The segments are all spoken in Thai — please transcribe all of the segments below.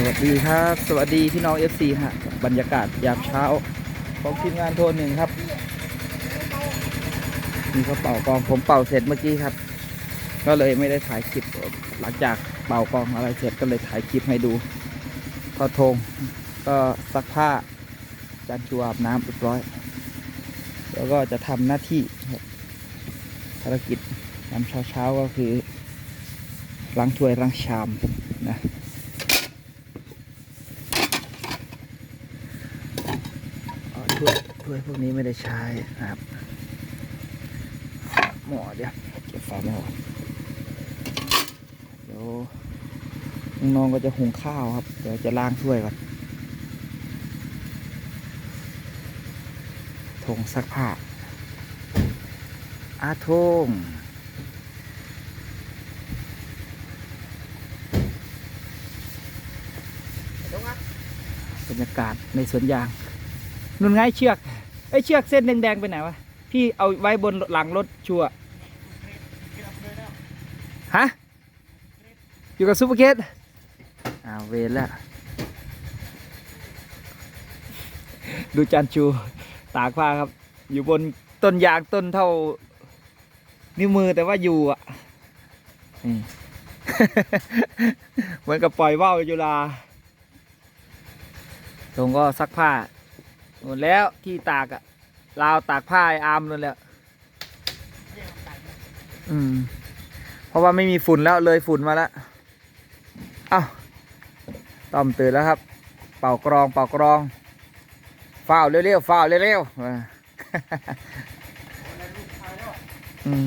สวัสดีครับ สวัสดีพี่น้อง FC ฮะ บรรยากาศยามเช้า ของทีมงานโทนหนึ่งครับ มีเขาเป่ากองผมเป่าเสร็จเมื่อกี้ครับ ก็เลยไม่ได้ถ่ายคลิปหลังจากเป่ากองอะไรเสร็จก็เลยถ่ายคลิปให้ดูพอทงก็ซักผ้าจานชูอาบน้ำเรียบร้อย แล้วก็จะทำหน้าที่ภารกิจยามเช้าๆก็คือล้างถ้วยล้างชามนะ อ๋อ ถ้วยพวกนี้ไม่ได้ใช้นะครับหม้อเดี๋ยวเก็บฝาหม้อก่อนเดี๋ยวน้องก็จะหุงข้าวครับ เดี๋ยวจะล้างถ้วยก่อนทงซักผ้าอาทงบรรยากาศในสวนยางนุ่นไงเชือก ไอ้เชือกเส้นแดงๆไปไหนวะพี่เอาไว้บนหลังรถชัวฮะอยู่กับซูเปอร์เคสอ้าวเวรล้วดูจานชูตากผ้าครับ อยู่บนต้นยางต้นเท่า นิ้วมือแต่ว่าอยู่อะนี่เหมือนกับปล่อยว่าวจุฬาตรงก็ซักผ้า หมดแล้วที่ตากอะราวตากผ้าไอ้อาร์มนั่นแหละอืม เพราะว่าไม่มีฝุ่นแล้วเลยฝุ่นมาแล้วเอ้าต้อมตื่นแล้วครับ เป่ากรองเป่ากรองฝ้าเร็วๆฝ้าเร็วๆอ่าอืม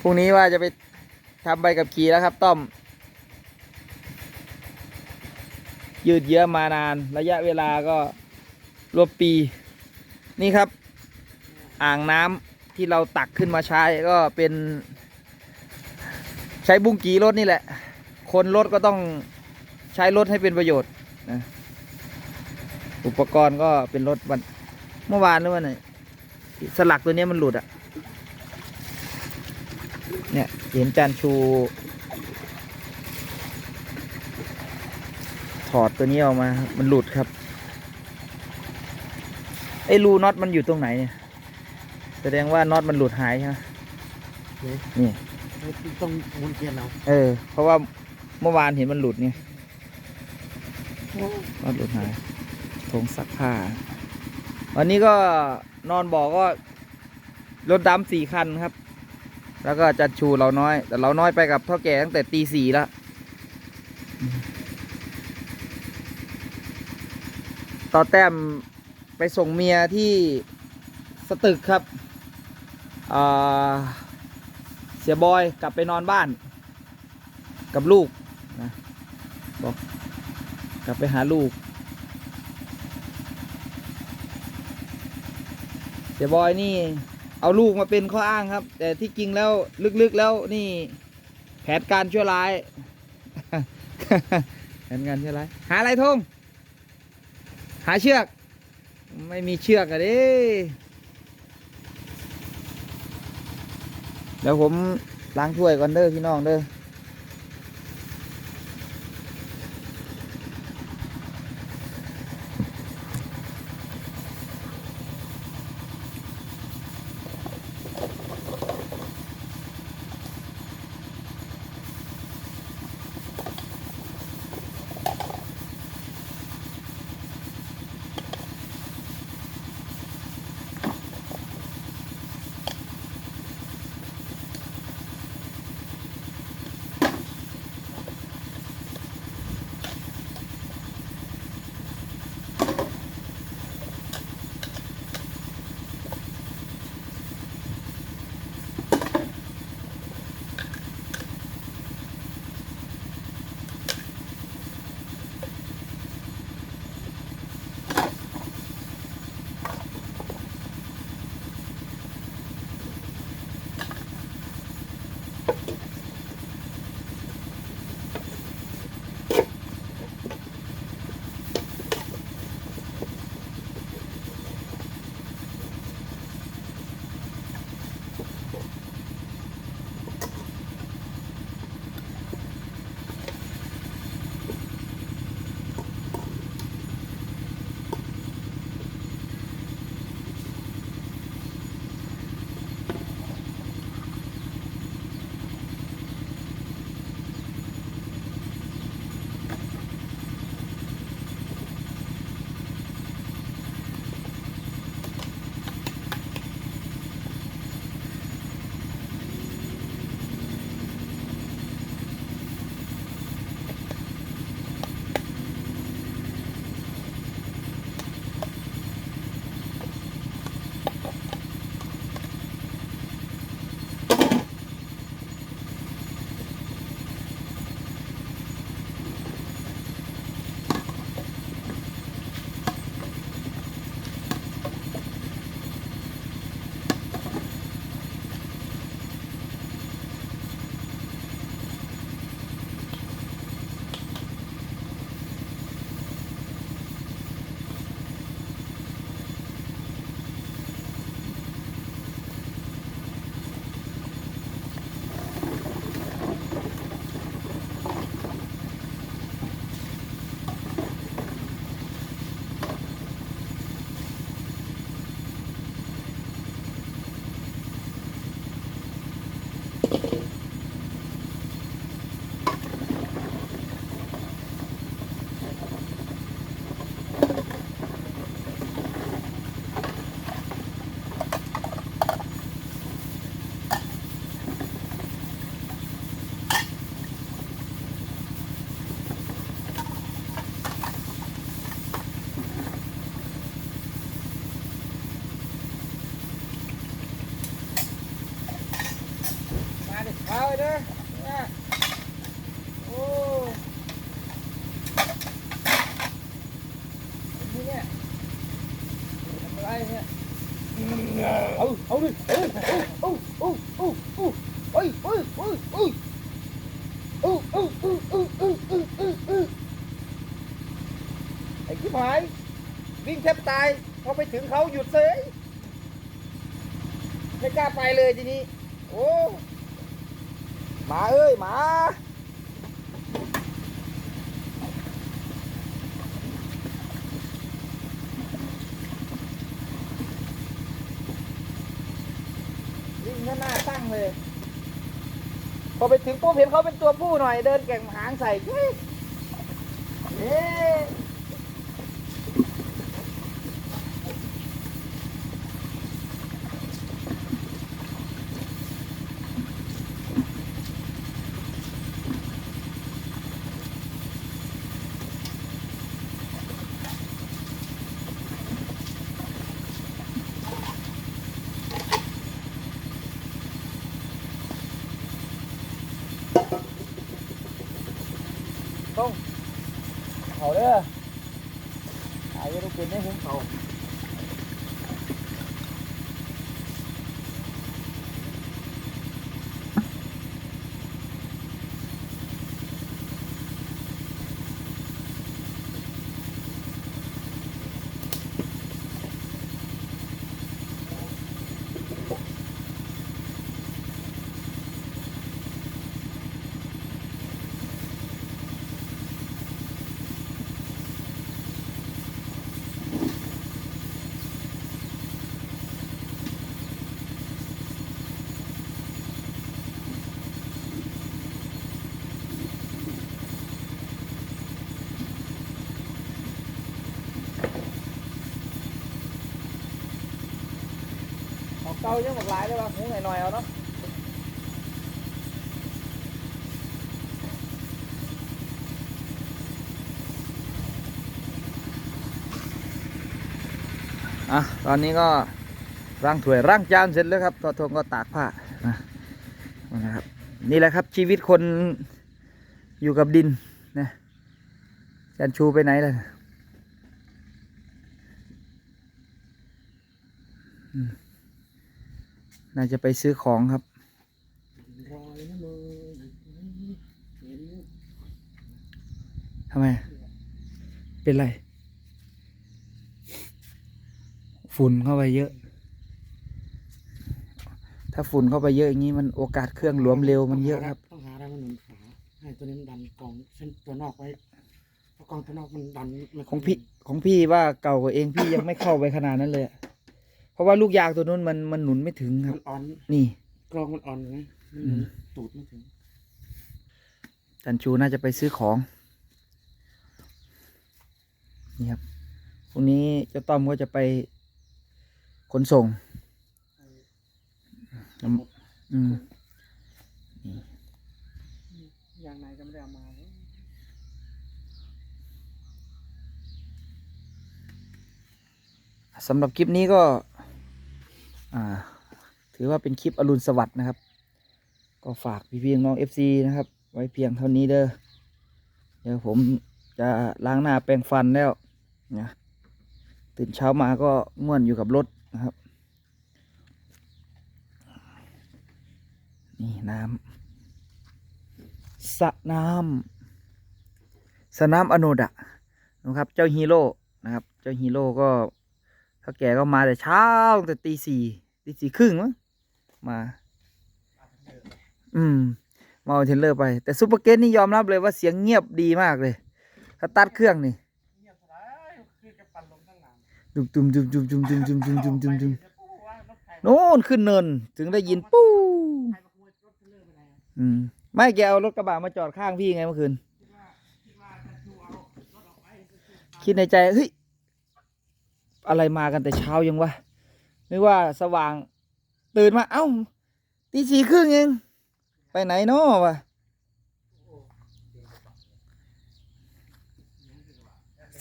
พรุ่งนี้ว่าจะไปทำใบกับขี่แล้วครับ ต้อม ยืดเยื้อมานานระยะเวลาก็ รวมปี นี่ครับ อ่างน้ำที่เราตักขึ้นมาใช้ก็เป็น ใช้บุ้งกีรถนี่แหละ คนรถก็ต้องใช้รถให้เป็นประโยชน์นะอุปกรณ์ก็เป็นรถวันเมื่อวานหรือวันไหนสลักตัวนี้มันหลุดอะ่ะ เนี่ยเห็นจานชู ถอดตัวนี้ออกมา มันหลุดครับ ไอ้รูน็อตมันอยู่ตรงไหนเนี่ยแสดงว่าน็อตมันหลุดหายใช่ไหมนี่ต้องหมุนเทียนเอาเออ เพราะว่าเมื่อวานเห็นมันหลุดไงน็อตหลุดหายถงซักผ้า วันนี้ก็นอนบอกก็รถดำสี่คันครับ แล้วก็จัดชูเราน้อย แต่เราน้อยไปกับเท่าแก่ตั้งแต่ตีสี่แล้วต่อแต้ม ไปส่งเมียที่สตึกครับเสียบอยกลับไปนอนบ้าน กับลูกนะบอกกลับไปหาลูก เสียบอยนี่เอาลูกมาเป็นข้ออ้างครับ แต่ที่จริงแล้วลึกๆแล้วนี่แผนการชั่วร้ายแผนการชั่วร้ายหาอะไรทงหาเชือก ไม่มีเชือกอะดิเดี๋ยวผมล้างถ้วยก่อนเด้อพี่น้องเด้อ ไอ้อู้บไอ้ชิบหาย วิ่งแทบตายพอไปถึงเขาหยุดเซยไม่กล้าไปเลยทีนี้ โอ้หมาเอ้ยหมาวิ่งหน้าตั้งเลย พอไปถึงปุ๊บเห็นเขาเป็นตัวผู้หน่อย เดินแก่งหางใส่เฮ้ยเอ๊ะต้อง เด้อหายยังต้องเป็นได้หุ้มเขา เขาเกายังบอกหลายเลยว่ะหุ้มหน่อยๆเอาเนาะอะตอนนี้ก็ร่างถวยร่างจานเสร็จแล้วครับตอทงก็ตากผ้านะนะครับนี่แหละครับชีวิตคนอยู่กับดินนะจันชูไปไหนล่ะ อืม น่าจะไปซื้อของครับรอยนะมือเห็นทำไม เป็นไร ฝุ่นเข้าไปเยอะ ถ้าฝุ่นเข้าไปเยอะอย่างนี้มันโอกาสเครื่องหลวมเร็วมันเยอะครับ ต้องหาอะไรมาหนุนขาให้ตัวนี้มันดันกองเส้นตัวนอกไว้เพราะกองตัวนอกมันดันไม่ของพี่ของพี่ว่าเก่ากว่าเองพี่ยังไม่เข้าไปขนาดนั้นเลยอะเพ ราะว่าลูกยางตัวนู้นมันมันหนุนไม่ถึงครัมับนอ่อนนี่ กรองมันอ่อนไงมันหอืนุนมตูดไม่ถึงจันชูน่าจะไปซื้อของ นี่ครับพรุ่งนี้เจ้าต้อมก็จะไปขนส่งอืมอย่างไหนก็ไม่ได้เอามาเลยสำหรับคลิปนี้ก็อ่า ถือว่าเป็นคลิปอรุณสวัสดิ์นะครับ ก็ฝากพี่ๆน้องเอฟซีนะครับ ไว้เพียงเท่านี้เด้อเดี๋ยวผมจะล้างหน้าแปรงฟันแล้วนะตื่นเช้ามาก็ง่วนอยู่กับรถนะครับ นี่น้ำสระน้ำสระน้ำอโนดะนะครับ เจ้าฮีโร่นะครับ เจ้าฮีโร่ก็ ถ้าแกก็มาแต่เช้าตั้งแต่ตีสี่ตีสี่ครึ่งมั้งมา อืมมาเอาเทรลเลอร์ไป แต่ซูเปอร์เกตนี่ยอมรับเลยว่าเสียงเงียบดีมากเลยถ้าตัดเครื่องนี่เงียบสลายคือจะปั่นลมตั้งนานดุมดุมดุมดุมดุมดุมดุมดุมดุมดุมดุมโน่นขึ้นเนินถึงได้ยินปู้ใครมอืมไม่แกเอารถกระบะมาจอดข้างพี่ไงเมื่อคืน คิดในใจเฮ้ย อะไรมากันแต่เช้ายังวะไม่ว่าสว่างตื่นมาเอ้าตีสี่ครึ่งเอง ไปไหนเนาะวะ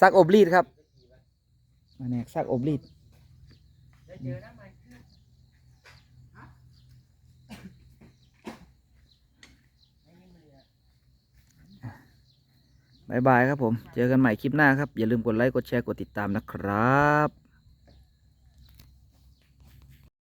ซักอบรีดครับมาแนกซักอบรีด ได้เจอนะไมค์ บายบายครับผม เจอกันใหม่คลิปหน้าครับ อย่าลืมกดไลค์ กดแชร์ กดติดตามนะครับ